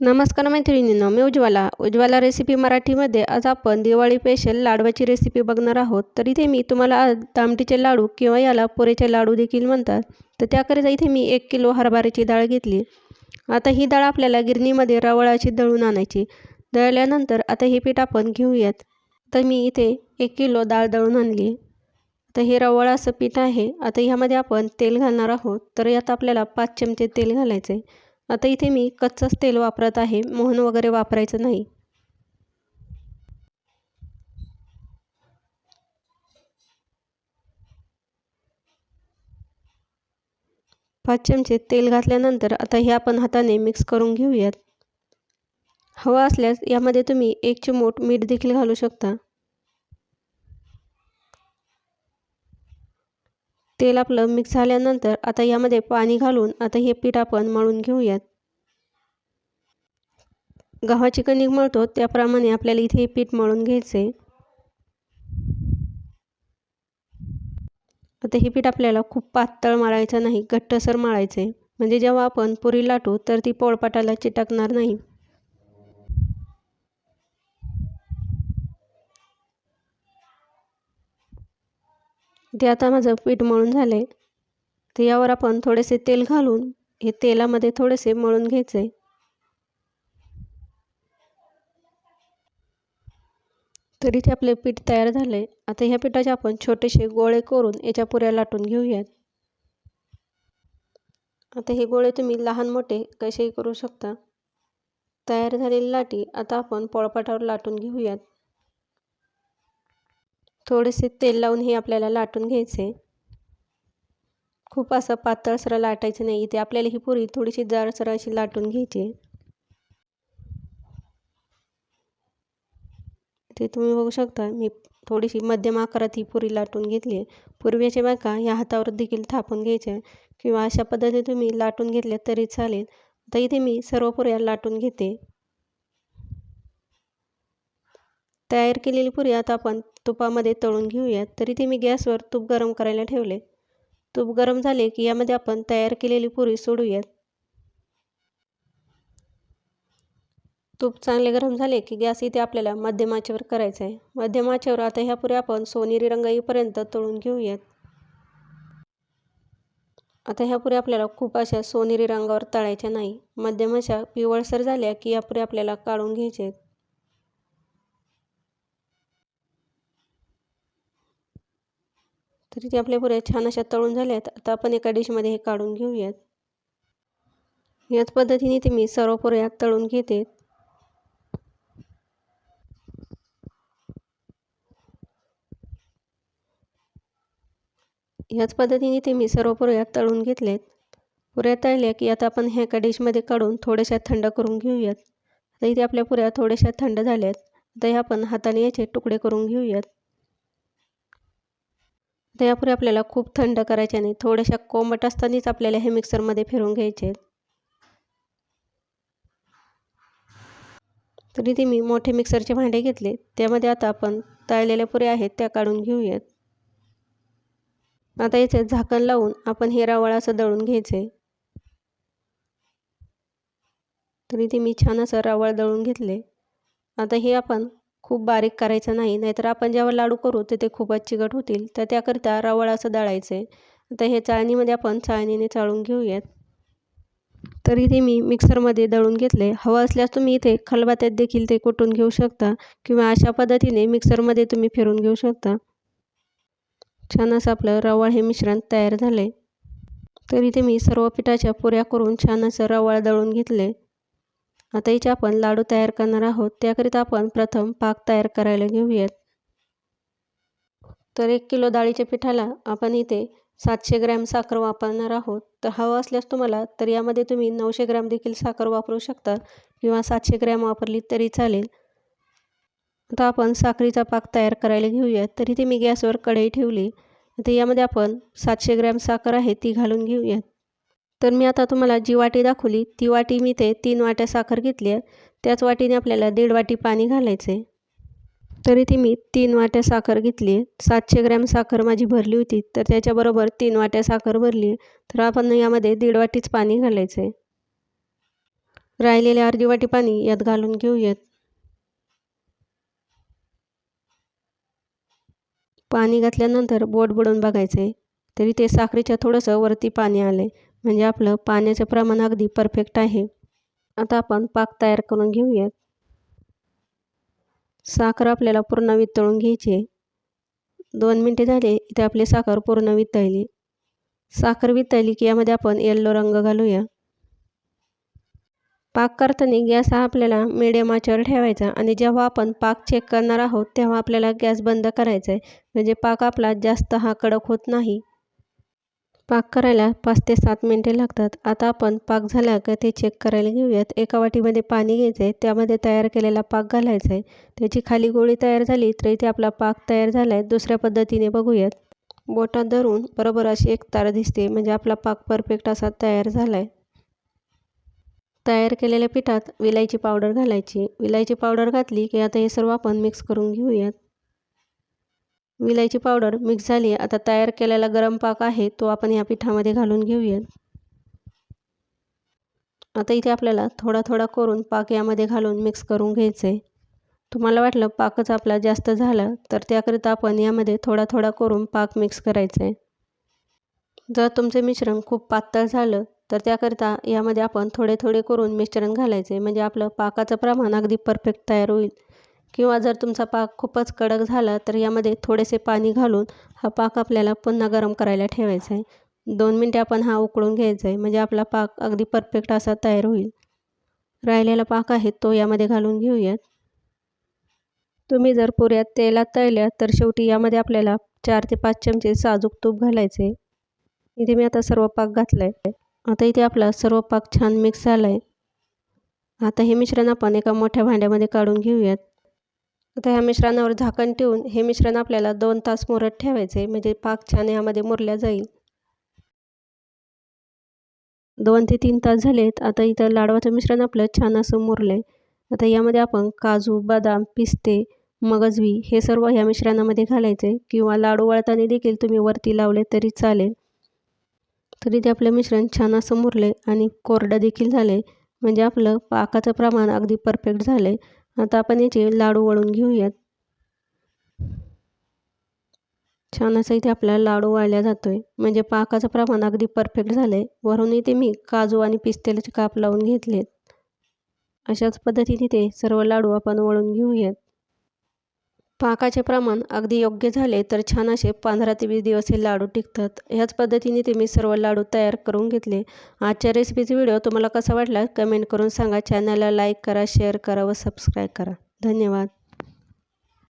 नमस्कार मैत्रिणींनो मी उज्ज्वला. उज्ज्वला रेसिपी मराठीमध्ये आज आपण दिवाळी स्पेशल लाडवाची रेसिपी बघणार आहोत. तर इथे मी तुम्हाला आज दामटीचे लाडू किंवा याला पुरेचे लाडू देखील म्हणतात. तर त्याकरिता इथे मी एक किलो हरभऱ्याची डाळ घेतली. आता ही डाळ आपल्याला गिरणीमध्ये रवळाची दळून आणायची. दळल्यानंतर आता हे पीठ आपण घेऊयात. तर मी इथे एक किलो डाळ दळून आणली. तर हे रवळ असं पीठ आहे. आता ह्यामध्ये आपण तेल घालणार आहोत. तर यात आपल्याला पाच चमचे तेल घालायचं आहे आता इथे मी कच्चंच तेल वापरत आहे. मोहन वगैरे वापरायचं नाही. पाच चमचे तेल घातल्यानंतर आता हे आपण हाताने मिक्स करून घेऊयात. हवा असल्यास यामध्ये तुम्ही एक चिमूट मीठ देखील घालू शकता. तेल आपलं मिक्स झाल्यानंतर आता यामध्ये पाणी घालून आता हे पीठ आपण मळून घेऊयात. गव्हाची कणिक मळतो त्याप्रमाणे आपल्याला इथे हे पीठ मळून घ्यायचे आता हे पीठ आपल्याला खूप पातळ मळायचं नाही घट्टसर मळायचं आहे म्हणजे जेव्हा आपण पुरी लाटू तर ती पोळपाटाला चिटकणार नाही. ते आता माझं पीठ मळून झालं आहे तर यावर आपण थोडेसे तेल घालून हे तेलामध्ये थोडेसे मळून घ्यायचे आहे तरी ते आपले पीठ तयार झाले आता ह्या पिठाचे आपण छोटेसे गोळे करून याच्या पुऱ्या लाटून घेऊयात. आता हे गोळे तुम्ही लहान मोठे कसेही करू शकता. तयार झालेली लाटी आता आपण पोळपाटावर लाटून घेऊयात. थोडेसे तेल लावून हे आपल्याला लाटून घ्यायचे. खूप असं पातळसर लाटायचं नाही. इथे आपल्याला ही पुरी थोडीशी जाडसर अशी लाटून घ्यायची. ते तुम्ही बघू शकता मी थोडीशी मध्यम आकारात ही पुरी लाटून घेतली आहे. पूर्वीचे बायका ह्या हातावर देखील थापून घ्यायच्या किंवा अशा पद्धतीने तुम्ही लाटून घेतल्या तरी चालेल. तर इथे मी सर्व पुऱ्या लाटून घेते. तयार केलेली पुरी आता आपण तुपामध्ये तळून घेऊयात. तरी ते मी गॅसवर तूप गरम करायला ठेवले. तूप गरम झाले की यामध्ये आपण तयार केलेली पुरी सोडूयात. तूप चांगले गरम झाले की गॅस इथे आपल्याला मध्यम आचेवर आहे. मध्यम आचेवर आता ह्या पुऱ्या आपण सोनेरी रंग येईपर्यंत तळून घेऊयात. आता ह्या पुऱ्या आपल्याला खूप अशा सोनेरी रंगावर तळायच्या नाही. मध्यम अशा पिवळसर झाल्या की या पुऱ्या आपल्याला काढून घ्यायच्या आहेत. तरी ते आपल्या पुऱ्या छान अशा तळून झाल्यात. आता आपण एका डिशमध्ये हे काढून घेऊयात. याच पद्धतीने ते मी सर्व पुऱ्या तळून घेते. याच पद्धतीने ते मी सर्व पुऱ्या तळून घेतलेत. पुऱ्या तळल्या की आता आपण ह्या एका डिशमध्ये काढून थोड्याशा थंड करून घेऊयात. आता इथे आपल्या पुऱ्या थोड्याशा थंड झाल्यात. आता ह्या आपण हाताने याचे तुकडे करून घेऊयात. आता या आपल्याला खूप थंड करायचे नाही. थोड्याशा कोंबट असतानाच आपल्याला हे मिक्सरमध्ये फिरून घ्यायचे आहेत. तरी ते मी मोठे मिक्सरचे भांडे घेतले. त्यामध्ये आता आपण तळलेल्या पुऱ्या आहेत त्या काढून घेऊयात. आता याचे झाकण लावून आपण हे रवाळ असं दळून घ्यायचे. तरी ते मी छान असं रवाळ दळून घेतले. आता हे आपण खूप बारीक करायचं नाही नाहीतर आपण जेव्हा लाडू करू तर ते खूपच चिकट होतील. तर त्याकरिता रवळ असं दळायचं. आहे आता हे चाळणीमध्ये आपण चाळणीने चाळून घेऊयात. तर इथे मी मिक्सरमध्ये दळून घेतले. हवं असल्यास तुम्ही इथे खलबात्यात देखील ते कुटून घेऊ शकता किंवा अशा पद्धतीने मिक्सरमध्ये तुम्ही फिरून घेऊ शकता. छान असं आपलं रवाळ हे मिश्रण तयार झाले. तर इथे मी सर्व पिठाच्या पुऱ्या करून छान असं रवाळ दळून घेतले. आता इथे आपण लाडू तयार करणार आहोत. त्याकरिता आपण प्रथम पाक तयार करायला घेऊयात. तर एक किलो डाळीच्या पिठाला आपण इथे सातशे ग्रॅम साखर वापरणार आहोत. तर हवं असल्यास तुम्हाला तर यामध्ये तुम्ही नऊशे ग्रॅम देखील साखर वापरू शकता किंवा सातशे ग्रॅम वापरली तरी चालेल. आता आपण साखरेचा पाक तयार करायला घेऊयात. तर इथे मी गॅसवर कढई ठेवली. तर यामध्ये आपण सातशे ग्रॅम साखर आहे ती घालून घेऊयात. तर मी आता तुम्हाला जी वाटी दाखवली ती वाटी मी ते तीन वाट्या साखर घेतली आहे. त्याच वाटीने आपल्याला दीड वाटी पाणी घालायचं आहे तर इथे मी तीन वाट्या साखर घेतली आहे. सातशे ग्रॅम साखर माझी भरली होती तर त्याच्याबरोबर तीन वाट्या साखर भरली तर आपण यामध्ये दीड वाटीच पाणी घालायचं आहे राहिलेले अर्धी वाटी पाणी यात घालून घेऊयात. पाणी घातल्यानंतर बोट बुडवून बघायचं आहे तरी ते साखरेच्या थोडंसं वरती पाणी आलं आहे म्हणजे आपलं पाण्याचं प्रमाण अगदी परफेक्ट आहे. आता आपण पाक तयार करून घेऊयात. साखर आपल्याला पूर्ण वितळून घ्यायची आहे. दोन मिनटे झाले इथे आपली साखर पूर्ण वितळली. साखर वितळली की यामध्ये आपण येल्लो रंग घालूया. पाक करताना गॅस हा आपल्याला मिडियम आचेवर ठेवायचा आणि जेव्हा आपण पाक चेक करणार आहोत तेव्हा आपल्याला गॅस बंद करायचा आहे. म्हणजे पाक आपला जास्त हा कडक होत नाही. पाक करायला पाच ते सात मिनटे लागतात. आता आपण पाक झाला का ते चेक करायला घेऊयात. एका वाटीमध्ये पाणी घ्यायचं आहे त्यामध्ये तयार केलेला पाक घालायचा आहे त्याची खाली गोळी तयार झाली तर इथे आपला पाक तयार झाला आहे दुसऱ्या पद्धतीने बघूयात. बोटात धरून बरोबर अशी एक तार दिसते म्हणजे आपला पाक परफेक्ट असा तयार झाला आहे तयार केलेल्या पिठात विलायची पावडर घालायची. विलायची पावडर घातली की आता हे सर्व आपण मिक्स करून घेऊयात. विलायची पावडर मिक्स झाली आता तयार केलेला गरम पाक आहे तो आपण या पिठामध्ये घालून घेऊयात. आता इथे आपल्याला थोडा थोडा करून पाक यामध्ये घालून मिक्स करून घ्यायचं आहे तुम्हाला वाटलं पाकच आपला जास्त झाला तर त्याकरिता आपण यामध्ये थोडा थोडा करून पाक मिक्स करायचा आहे जर तुमचे मिश्रण खूप पातळ झालं तर त्याकरिता यामध्ये आपण थोडे थोडे करून मिश्रण घालायचे म्हणजे आपलं पाकाचं प्रमाण अगदी परफेक्ट तयार होईल. किंवा जर तुमचा पाक खूपच कडक झाला तर यामध्ये थोडेसे पाणी घालून हा पाक आपल्याला पुन्हा गरम करायला ठेवायचा आहे. दोन मिनटे आपण हा उकळून घ्यायचा आहे म्हणजे आपला पाक अगदी परफेक्ट असा तयार होईल. राहिलेला पाक आहे तो यामध्ये घालून घेऊयात. तुम्ही जर पुऱ्यात तेलात तळल्या तर शेवटी यामध्ये आपल्याला चार ते पाच चमचे साजूक तूप घालायचे इथे मी आता सर्व पाक घातला आहे आता इथे आपला सर्व पाक छान मिक्स झाला आहे आता हे मिश्रण आपण एका मोठ्या भांड्यामध्ये काढून घेऊयात. आता ह्या मिश्रणावर झाकण ठेवून हे मिश्रण आपल्याला दोन तास मुरत ठेवायचे म्हणजे पाक छान ह्यामध्ये मुरल्या जाईल. दोन ते तीन तास झालेत आता इथं लाडवाचं मिश्रण आपलं छान असं मुरलं आहे आता यामध्ये आपण काजू बदाम पिस्ते मगजवी हे सर्व ह्या मिश्रणामध्ये घालायचे किंवा लाडू वळताना देखील तुम्ही वरती लावले तरी चालेल. तरी ते आपलं मिश्रण छान असं मुरले आणि कोरडं देखील झाले म्हणजे आपलं पाकाचं प्रमाण अगदी परफेक्ट झालं आहे आता आपण याचे लाडू वळून घेऊयात. छान असं इथे आपल्याला लाडू वाळल्या जातो आहे म्हणजे पाकाचं प्रमाण अगदी परफेक्ट झालं आहे वरून इथे मी काजू आणि पिस्तेलाचे काप लावून घेतलेत. अशाच पद्धतीने ते सर्व लाडू आपण वळून घेऊयात. पाकाचे प्रमाण अगदी योग्य झाले तर छान असे पंधरा ते वीस दिवस हे लाडू टिकतात. ह्याच पद्धतीने ते मी सर्व लाडू तयार करून घेतले. आजच्या रेसिपीचा व्हिडिओ तुम्हाला कसा वाटला? कमेंट करून सांगा. चॅनलला लाईक करा शेअर करा व सबस्क्राईब करा. धन्यवाद.